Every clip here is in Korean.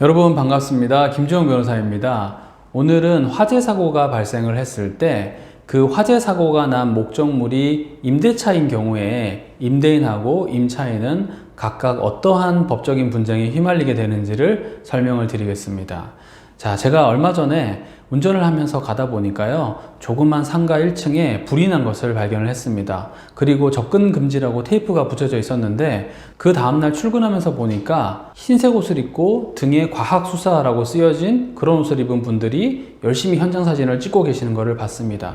여러분 반갑습니다. 김주영 변호사입니다. 오늘은 화재 사고가 발생을 했을 때 그 화재 사고가 난 목적물이 임대차인 경우에 임대인하고 임차인은 각각 어떠한 법적인 분쟁에 휘말리게 되는지를 설명을 드리겠습니다. 자, 제가 얼마 전에 운전을 하면서 가다 보니까요, 조그만 상가 1층에 불이 난 것을 발견을 했습니다. 그리고 접근 금지라고 테이프가 붙여져 있었는데, 그 다음날 출근하면서 보니까 흰색 옷을 입고 등에 과학수사라고 쓰여진 그런 옷을 입은 분들이 열심히 현장 사진을 찍고 계시는 것을 봤습니다.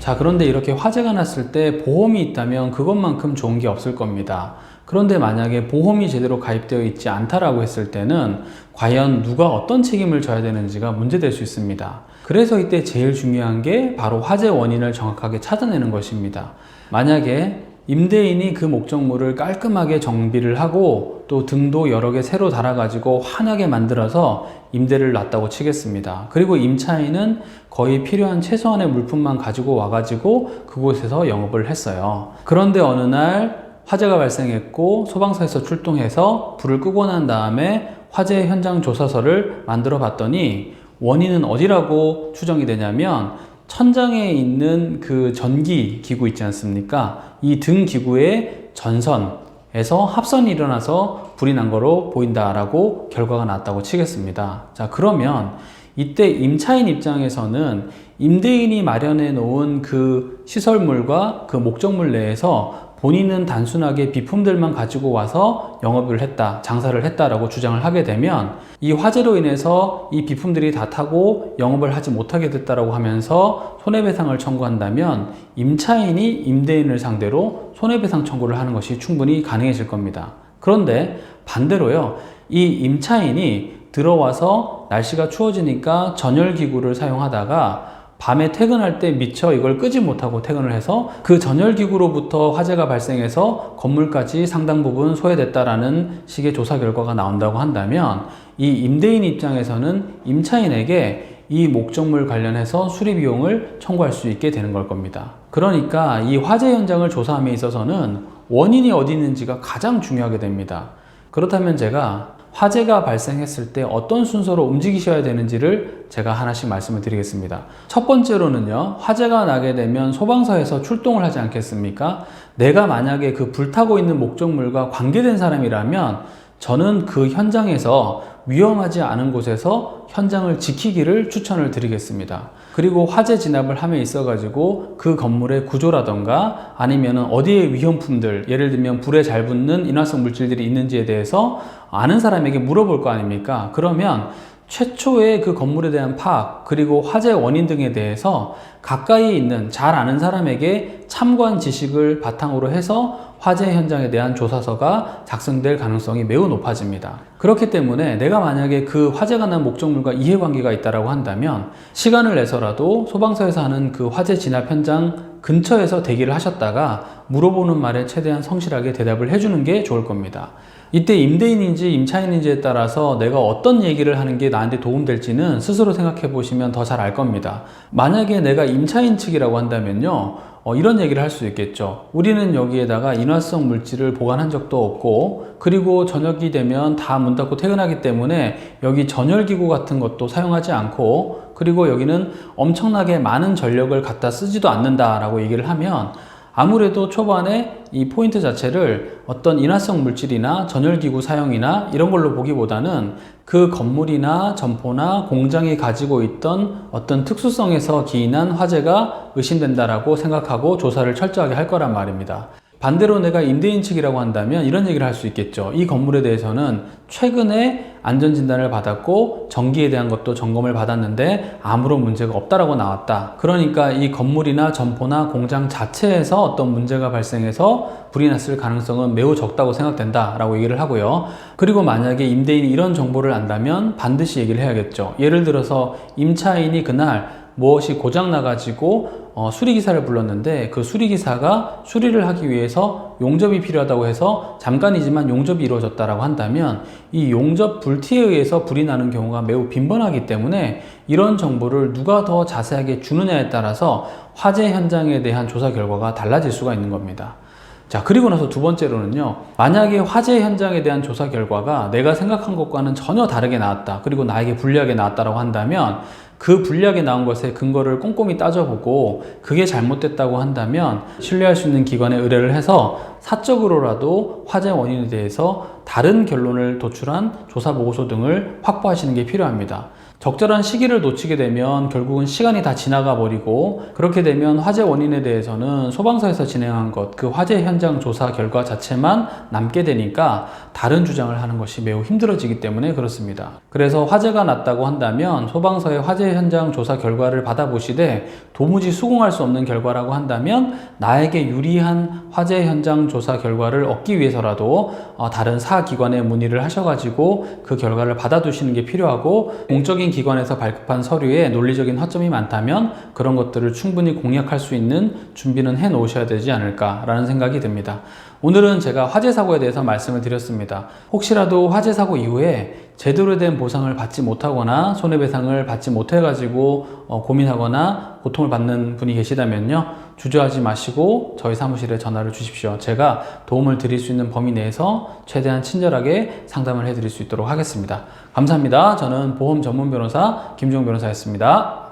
자, 그런데 이렇게 화재가 났을 때 보험이 있다면 그것만큼 좋은 게 없을 겁니다. 그런데 만약에 보험이 제대로 가입되어 있지 않다라고 했을 때는 과연 누가 어떤 책임을 져야 되는지가 문제될 수 있습니다. 그래서 이때 제일 중요한 게 바로 화재 원인을 정확하게 찾아내는 것입니다. 만약에 임대인이 그 목적물을 깔끔하게 정비를 하고 또 등도 여러 개 새로 달아가지고 환하게 만들어서 임대를 놨다고 치겠습니다. 그리고 임차인은 거의 필요한 최소한의 물품만 가지고 와가지고 그곳에서 영업을 했어요. 그런데 어느 날 화재가 발생했고 소방서에서 출동해서 불을 끄고 난 다음에 화재 현장 조사서를 만들어 봤더니 원인은 어디라고 추정이 되냐면 천장에 있는 그 전기 기구 있지 않습니까? 이 등 기구의 전선에서 합선이 일어나서 불이 난 거로 보인다라고 결과가 났다고 치겠습니다. 자, 그러면 이때 임차인 입장에서는 임대인이 마련해 놓은 그 시설물과 그 목적물 내에서 본인은 단순하게 비품들만 가지고 와서 영업을 했다, 장사를 했다라고 주장을 하게 되면 이 화재로 인해서 이 비품들이 다 타고 영업을 하지 못하게 됐다라고 하면서 손해배상을 청구한다면 임차인이 임대인을 상대로 손해배상 청구를 하는 것이 충분히 가능해질 겁니다. 그런데 반대로요, 이 임차인이 들어와서 날씨가 추워지니까 전열기구를 사용하다가 밤에 퇴근할 때 미처 이걸 끄지 못하고 퇴근을 해서 그 전열기구로부터 화재가 발생해서 건물까지 상당 부분 소외됐다라는 식의 조사 결과가 나온다고 한다면 이 임대인 입장에서는 임차인에게 이 목적물 관련해서 수리 비용을 청구할 수 있게 되는 걸 겁니다. 그러니까 이 화재 현장을 조사함에 있어서는 원인이 어디 있는지가 가장 중요하게 됩니다. 그렇다면 제가 화재가 발생했을 때 어떤 순서로 움직이셔야 되는지를 제가 하나씩 말씀을 드리겠습니다. 첫 번째로는요, 화재가 나게 되면 소방서에서 출동을 하지 않겠습니까? 내가 만약에 그 불타고 있는 목적물과 관계된 사람이라면 저는 그 현장에서 위험하지 않은 곳에서 현장을 지키기를 추천을 드리겠습니다. 그리고 화재 진압을 함에 있어 가지고 그 건물의 구조라던가 아니면 어디에 위험품들, 예를 들면 불에 잘 붙는 인화성 물질들이 있는지에 대해서 아는 사람에게 물어볼 거 아닙니까? 그러면 최초의 그 건물에 대한 파악, 그리고 화재 원인 등에 대해서 가까이 있는 잘 아는 사람에게 참고한 지식을 바탕으로 해서 화재 현장에 대한 조사서가 작성될 가능성이 매우 높아집니다. 그렇기 때문에 내가 만약에 그 화재가 난 목적물과 이해관계가 있다라고 한다면 시간을 내서라도 소방서에서 하는 그 화재 진압 현장 근처에서 대기를 하셨다가 물어보는 말에 최대한 성실하게 대답을 해주는 게 좋을 겁니다. 이때 임대인인지 임차인인지에 따라서 내가 어떤 얘기를 하는 게 나한테 도움될지는 스스로 생각해 보시면 더 잘 알 겁니다. 만약에 내가 임차인 측이라고 한다면요. 어, 이런 얘기를 할 수 있겠죠. 우리는 여기에다가 인화성 물질을 보관한 적도 없고, 그리고 저녁이 되면 다 문 닫고 퇴근하기 때문에 여기 전열기구 같은 것도 사용하지 않고, 그리고 여기는 엄청나게 많은 전력을 갖다 쓰지도 않는다라고 얘기를 하면 아무래도 초반에 이 포인트 자체를 어떤 인화성 물질이나 전열기구 사용이나 이런 걸로 보기보다는 그 건물이나 점포나 공장이 가지고 있던 어떤 특수성에서 기인한 화재가 의심된다라고 생각하고 조사를 철저하게 할 거란 말입니다. 반대로 내가 임대인 측이라고 한다면 이런 얘기를 할 수 있겠죠. 이 건물에 대해서는 최근에 안전 진단을 받았고 전기에 대한 것도 점검을 받았는데 아무런 문제가 없다라고 나왔다. 그러니까 이 건물이나 점포나 공장 자체에서 어떤 문제가 발생해서 불이 났을 가능성은 매우 적다고 생각된다라고 얘기를 하고요. 그리고 만약에 임대인이 이런 정보를 안다면 반드시 얘기를 해야겠죠. 예를 들어서 임차인이 그날 무엇이 고장 나가지고 어, 수리기사를 불렀는데 그 수리기사가 수리를 하기 위해서 용접이 필요하다고 해서 잠깐이지만 용접이 이루어졌다라고 한다면 이 용접 불티에 의해서 불이 나는 경우가 매우 빈번하기 때문에 이런 정보를 누가 더 자세하게 주느냐에 따라서 화재 현장에 대한 조사 결과가 달라질 수가 있는 겁니다. 자, 그리고 나서 두 번째로는요. 만약에 화재 현장에 대한 조사 결과가 내가 생각한 것과는 전혀 다르게 나왔다. 그리고 나에게 불리하게 나왔다라고 한다면 그 불리하게 나온 것의 근거를 꼼꼼히 따져보고 그게 잘못됐다고 한다면 신뢰할 수 있는 기관에 의뢰를 해서 사적으로라도 화재 원인에 대해서 다른 결론을 도출한 조사 보고서 등을 확보하시는 게 필요합니다. 적절한 시기를 놓치게 되면 결국은 시간이 다 지나가 버리고 그렇게 되면 화재 원인에 대해서는 소방서에서 진행한 것, 그 화재 현장 조사 결과 자체만 남게 되니까 다른 주장을 하는 것이 매우 힘들어지기 때문에 그렇습니다. 그래서 화재가 났다고 한다면 소방서의 화재 현장 조사 결과를 받아보시되 도무지 수긍할 수 없는 결과라고 한다면 나에게 유리한 화재 현장 조사 결과를 얻기 위해서라도 어, 다른 사기관에 문의를 하셔가지고 그 결과를 받아두시는 게 필요하고 공적인 기관에서 발급한 서류에 논리적인 허점이 많다면 그런 것들을 충분히 공략할 수 있는 준비는 해 놓으셔야 되지 않을까라는 생각이 듭니다. 오늘은 제가 화재 사고에 대해서 말씀을 드렸습니다. 혹시라도 화재 사고 이후에 제대로 된 보상을 받지 못하거나 손해배상을 받지 못해가지고 어, 고민하거나 고통을 받는 분이 계시다면요. 주저하지 마시고 저희 사무실에 전화를 주십시오. 제가 도움을 드릴 수 있는 범위 내에서 최대한 친절하게 상담을 해드릴 수 있도록 하겠습니다. 감사합니다. 저는 보험 전문 변호사 김종 변호사였습니다.